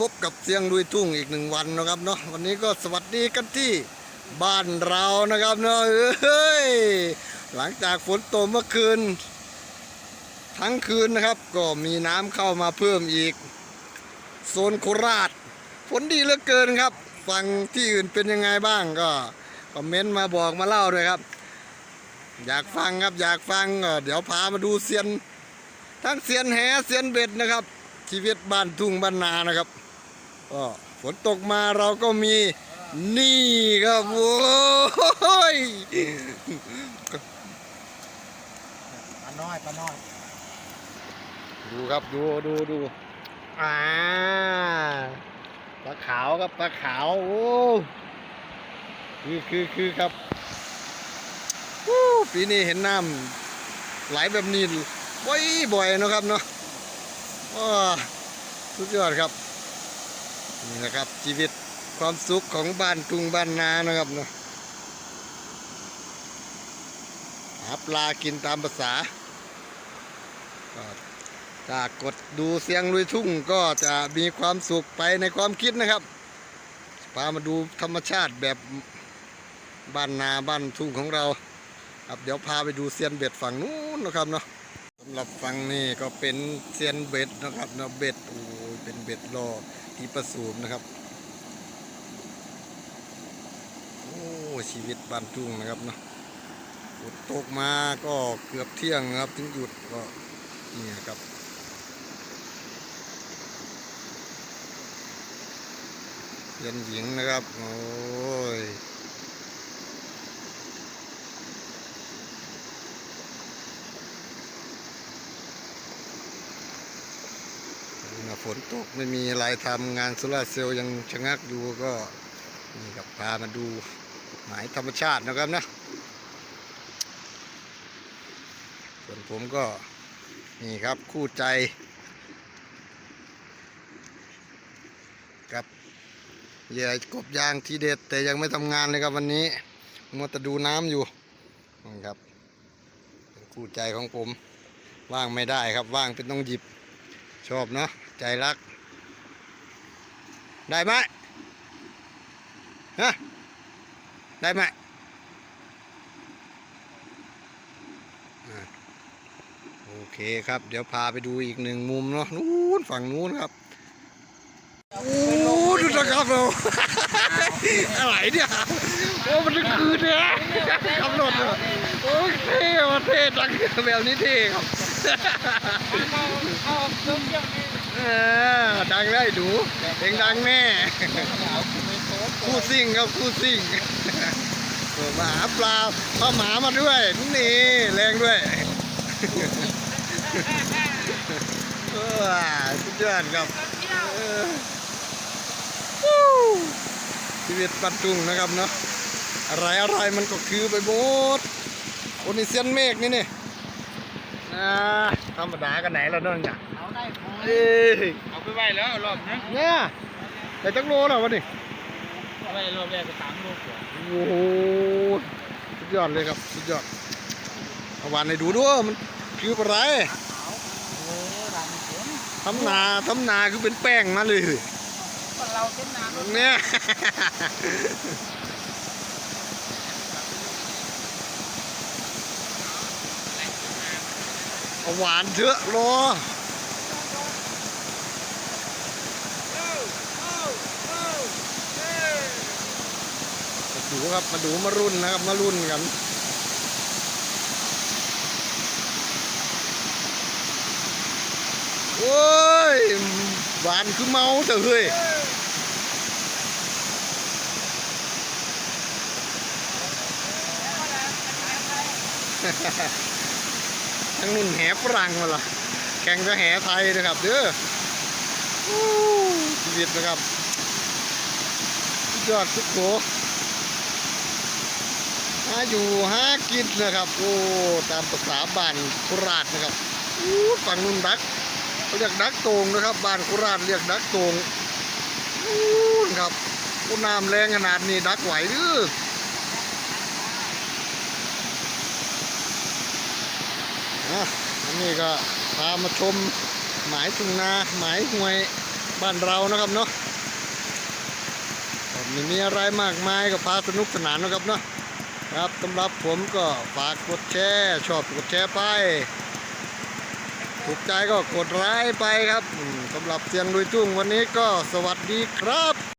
พบกับเสียงลุยทุ่งอีกหนึ่งวันนะครับเนาะวันนี้ก็สวัสดีกันที่บ้านเรานะครับเนาะเฮ้ยหลังจากฝนตกเมื่อคืน ทั้งคืนนะครับ ก็มีน้ำเข้ามาเพิ่มอีก โซนโคราชฝนดีเหลือเกินครับฟังที่อื่นเป็นยังไงบ้างก็คอมเมนต์มาบอกมาเล่าด้วยครับ อยากฟังครับอยากฟังเดี๋ยวพามาดูเซียน ทั้งเซียนแหเซียนเบ็ดนะครับ ชีวิตบ้านทุ่งบ้านนานะครับ ก็ฝนตกมาเราก็มีนี่ครับโอ้ยปลาน้อยปลาน้อย ดูครับดูดูดูอ่าปลาขาวครับปลาขาวโอ้คือคือคือครับวู้ปีนี้เห็นน้ำไหลแบบนี้บ่อยบ่อยๆเนาะครับเนาะว้าสุดยอดครับ นี่นะครับชีวิตความสุขของบ้านทุ่งบ้านนานะครับเนาะหาปลากินตามภาษาก็ถ้ากดดูเสียงลุยทุ่งก็จะมีความสุขไปในความคิดนะครับพามาดูธรรมชาติแบบบ้านนาบ้านทุ่งของเรา ครับเดี๋ยวพาไปดูเซียนเบ็ดฝั่งนู้นนะครับเนาะสำหรับฝั่งนี้ก็เป็นเซียนเบ็ดนะครับเนาะเบ็ดโอ้ เป็นเบ็ดรอที่ประสูมนะครับ โอ้ชีวิตบ้านทุ่งนะครับเนาะฝนตกมาก็เกือบเที่ยงนะครับ ถึงหยุดก็นี่ครับเรียนหญิงนะครับ โอ้ยดูนะ ฝนตกไม่มีอะไรทำงานโซลาเซลล์ยังชะงักอยู่ก็นี่ครับพามาดูหมายธรรมชาตินะครับนะ ส่วนผมก็นี่ครับคู่ใจ กับเหยื่อกบยางทีเด็ด แต่ยังไม่ทำงานเลยครับวันนี้มัวแต่ดูน้ำอยู่นี่ครับคู่ใจของผมว่างไม่ได้ครับว่างเป็นต้องหยิบชอบเนาะ ใจรัก ได้ไหมฮะได้ไหมโอเคครับ เดี๋ยวพาไปดูอีกหนึ่งมุมเนาะนู้นฝั่งนู้นครับโอ้ดูนะครับเราอะไรเนี่ยโอ้มันนึกคืนเนี่ยขับรถเนี่ยโอ้เท่ว่ะเท่ดังแบบนี้เท่ครับเอาเครื่องยังไงเออดังได้ดูเพลงดังแน่คู่ซิ่งครับคู่ซิ่งมาหาปลาพาหมามาด้วยนี่แรงด้วยเออสุดยอดครับชีวิตปัดจุงนะครับเนาะอะไรอะไรมันก็คือไปหมดโอนี่เซียนเมฆนี่นี่ธรรมดากันไหนแล้วนาะเนี่ยเอาได้พอ ยเอาไปไว้แล้วรอบนึงเนี่ยแต่จักโลแล้ววะนี่เอาไว้รอบแรกก็สามโลกว่าโอ้โหสุดยอดเลยครับสุดยอดเอาวานให้ดูด้วยมันคืออะไรโอ้รังฝนทำนาทำนาคือเป็นแป้งมาเลยก็เราเส้นน้ำรถเนี่ยเอาหวานเถอะรอมาดู ครับ มาดูมารุ่นนะครับ มารุ่นกันโอ้ยหวานคือเมาเถอะเฮ้ยทั้งนุ่นแหฝรั่งมาละแข่งกับแหไทยนะครับเด้อชีวิตนะครับ ยอดสุดโขหาอยู่หากินนะครับ โอ้ตามภาษาบ้านโคราชนะครับอู้ฝั่งนุ่นดักเขาเรียกดักโตงนะครับบ้านโคราชเรียกดักโตงอู้ครับโอ้น้ำแรงขนาดนี้ดักไหวหรืออะนนี้ก็พามาชมหมายทุ่งนาหมายห้วยบ้านเรานะครับเนาะไม่มีอะไรมากมายก็พาสนุกสนานนะครับเนาะ ครับสำหรับผมก็ฝากกดแชร์ชอบกดแชร์ไป ถูกใจก็กดไลค์ไปครับสำหรับเสียงลุยจุ้งวันนี้ก็สวัสดีครับ